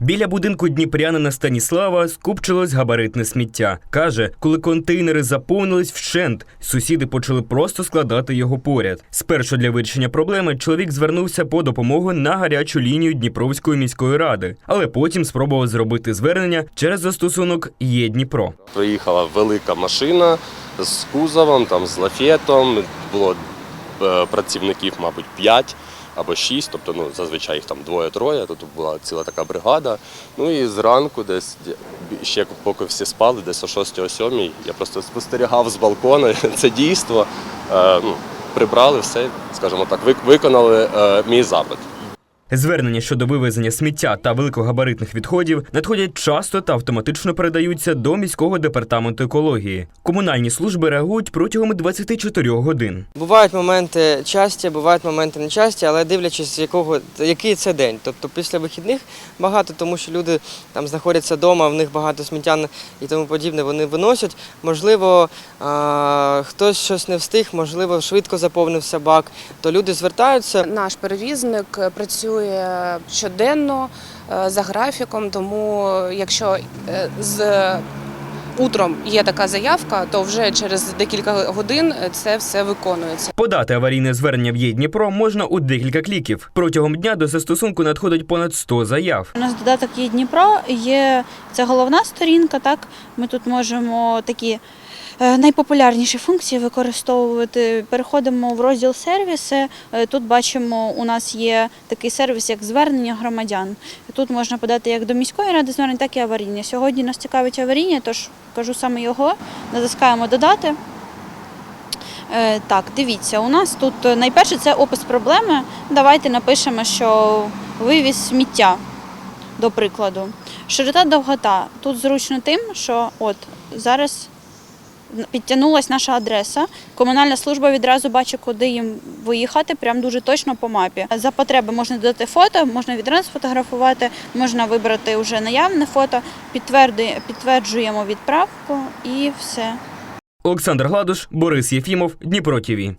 Біля будинку дніпрянина Станіслава скупчилось габаритне сміття. Каже, коли контейнери заповнились вщент, сусіди почали просто складати його поряд. Спершу для вирішення проблеми чоловік звернувся по допомогу на гарячу лінію Дніпровської міської ради, але потім спробував зробити звернення через застосунок Є Дніпро. Приїхала велика машина з кузовом, там, з лафетом. Було е, працівників, мабуть, 5 або шість, тобто ну, зазвичай їх там двоє-троє, тут була ціла така бригада. Ну і зранку, десь ще поки всі спали, десь о 6-7, я просто спостерігав з балкона це дійство. Е, ну, прибрали все, скажімо так, вик- виконали е, мій запит. Звернення щодо вивезення сміття та великогабаритних відходів надходять часто та автоматично передаються до міського департаменту екології. Комунальні служби реагують протягом 24 годин. Бувають моменти часті, бувають моменти нечасті, але дивлячись, з якого який це день. Тобто після вихідних багато, тому що люди там знаходяться вдома, в них багато сміття і тому подібне. Вони виносять. Можливо, а, хтось щось не встиг, можливо, швидко заповнився бак. То люди звертаються. Наш перевізник е, працює щоденно е, за графіком, тому якщо е, з утром є така заявка, то вже через декілька годин це все виконується. Подати аварійне звернення в Є Дніпро можна у декілька кліків. Протягом дня до застосунку надходить понад 100 заяв. У нас додаток є Дніпро, є це головна сторінка. Так ми тут можемо такі е, найпопулярніші функції використовувати. Переходимо в розділ сервіси. Е, Тут бачимо, у нас є такий сервіс, як звернення громадян. Тут можна подати як до міської ради звернень, так і аварійні. Сьогодні нас цікавить аварійні, тож кажу саме його. Натискаємо додати. Е, Так, дивіться, у нас тут е, найперше це опис проблеми. Давайте напишемо, що вивіз сміття, до прикладу. Широта довгота. Тут зручно тим, що от зараз підтягнулася наша адреса. Комунальна служба відразу бачить, куди їм виїхати, прям дуже точно по мапі. За потреби можна додати фото, можна відразу сфотографувати, можна вибрати вже наявне фото, підтверджуємо відправку і все. Олександр Гладуш, Борис Єфімов, Дніпро ТІВІ.